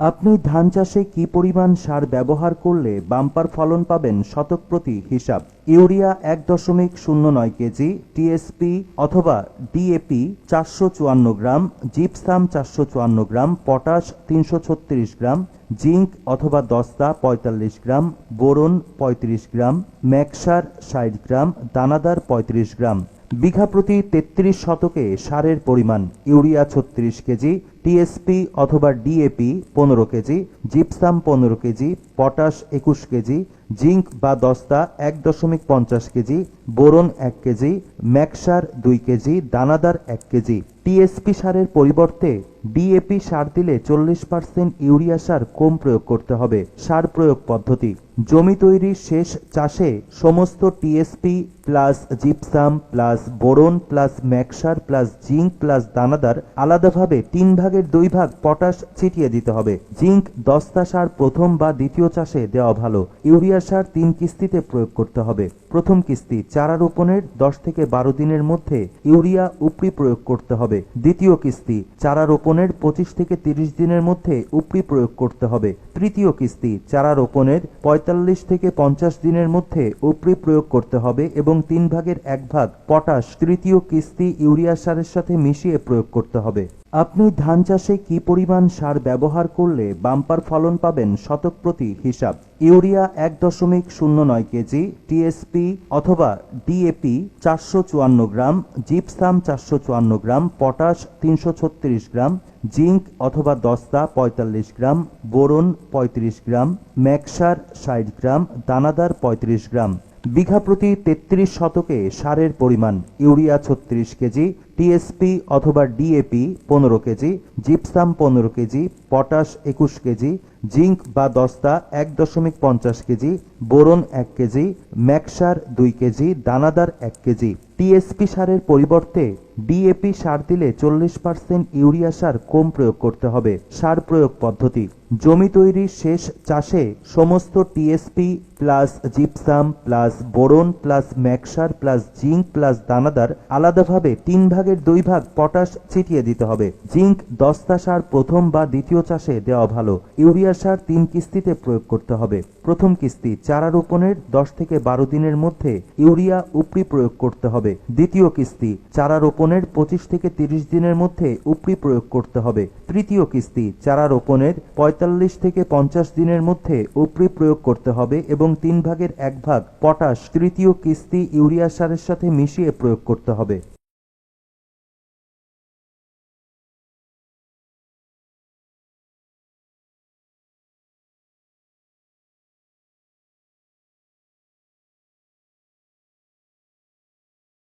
আপনি ধান চাষে কি পরিমাণ সার ব্যবহার করলে বাম্পার ফলন পাবেন শতক প্রতি হিসাব? ইউরিয়া এক দশমিক শূন্য নয় কেজি, টিএসপি অথবা ডিএপি চারশো চুয়ান্ন গ্রাম, জিপসাম চারশো চুয়ান্ন গ্রাম, পটাশ তিনশো ছত্রিশ গ্রাম, জিঙ্ক অথবা দস্তা পঁয়তাল্লিশ গ্রাম, বোরন পঁয়ত্রিশ গ্রাম, ম্যাকসার ষাট গ্রাম, দানাদার পঁয়ত্রিশ গ্রাম। বিঘা প্রতি তেত্রিশ শতকে সারের পরিমাণ ইউরিয়া ছত্রিশ কেজি, টিএসপি অথবা ডিএপি পনেরো কেজি, জিপসাম পনেরো কেজি, পটাশ একুশ কেজি, জিঙ্ক বা দস্তা এক দশমিক পঞ্চাশ কেজি, বোরন এক কেজি, ম্যাকসার দুই কেজি, দানাদার এক কেজি। টিএসপি সারের পরিবর্তে ডিএপি সার দিলে চল্লিশ পার্সেন্ট ইউরিয়া সার কম প্রয়োগ করতে হবে, সার প্রয়োগ পদ্ধতি। জমি তৈরি শেষ চাষে সমস্ত TSP plus gypsum plus boron plus ম্যাকসার plus zinc plus দানাদার আলাদাভাবে তিন ভাগের দুই ভাগ পটাশ ছিটিয়ে দিতে হবে। জিঙ্ক দস্তা সার প্রথম বা দ্বিতীয় চাষে দেওয়া ভালো। ইউরিয়া সার তিন কিস্তিতে প্রয়োগ করতে হবে। প্রথম কিস্তি চারা রোপণের দশ থেকে বারো দিনের মধ্যে ইউরিয়া উপরি প্রয়োগ করতে হবে। দ্বিতীয় কিস্তি চারা রোপণের পঁচিশ থেকে তিরিশ দিনের মধ্যে উপরি প্রয়োগ করতে হবে। তৃতীয় কিস্তি চারা রোপণের পঁয়তাল্লিশ থেকে পঞ্চাশ দিনের মধ্যে উপরি প্রয়োগ করতে হবে এবং তিন ভাগের এক ভাগ পটাশ তৃতীয় কিস্তি ইউরিয়া সারের সাথে মিশিয়ে প্রয়োগ করতে হবে। আপনি ধান চাষে কি পরিমাণ সার ব্যবহার করলে বাম্পার ফলন পাবেন শতক প্রতি হিসাব? ইউরিয়া এক দশমিক শূন্য নয় কেজি, টিএসপি অথবা ডিএপি চারশো চুয়ান্ন গ্রাম, জিপসাম চারশো চুয়ান্ন গ্রাম, পটাশ তিনশো ছত্রিশ গ্রাম, জিঙ্ক অথবা দস্তা পঁয়তাল্লিশ গ্রাম, বোরন পঁয়ত্রিশ গ্রাম, ম্যাকসার ষাট গ্রাম, দানাদার পঁয়ত্রিশ গ্রাম। বিঘা প্রতি তেত্রিশ শতকে সারের পরিমাণ ইউরিয়া ছত্রিশ কেজি টিএসপি অথবা ডিএপি পনেরো কেজি, জিপসাম পনেরো কেজি, পটাশ একুশ কেজি, জিঙ্ক বা দস্তা এক দশমিক পঞ্চাশ কেজি, বোরন এক কেজি, ম্যাকসার দুই কেজি, দানাদার এক কেজি। টিএসপি সারের পরিবর্তে ডিএপি সার দিলে চল্লিশ পার্সেন্ট ইউরিয়া সার কম প্রয়োগ করতে হবে, সার প্রয়োগ পদ্ধতি। জমি তৈরি শেষ চাষে সমস্ত TSP plus gypsum plus boron plus ম্যাকসার plus zinc plus দানাদার আলাদাভাবে তিন ভাগের দুই ভাগ পটাশ ছিটিয়ে দিতে হবে। জিঙ্ক, দস্তা সার প্রথম বা দ্বিতীয় চাষে দেওয়া ভালো। ইউরিয়া সার তিন কিস্তিতে প্রয়োগ করতে হবে। প্রথম কিস্তি চারা রোপণের দশ থেকে বারো দিনের মধ্যে ইউরিয়া উপরি প্রয়োগ করতে হবে। দ্বিতীয় কিস্তি চারা রোপণের পঁচিশ থেকে তিরিশ দিনের মধ্যে উপরি প্রয়োগ করতে হবে। তৃতীয় কিস্তি চারা রোপণের পঁয়তাল্লিশ থেকে পঞ্চাশ দিনের মধ্যে উপরি প্রয়োগ করতে হবে এবং তিন ভাগের এক ভাগ পটাশ তৃতীয় কিস্তি ইউরিয়া সারের সাথে মিশিয়ে প্রয়োগ করতে হবে।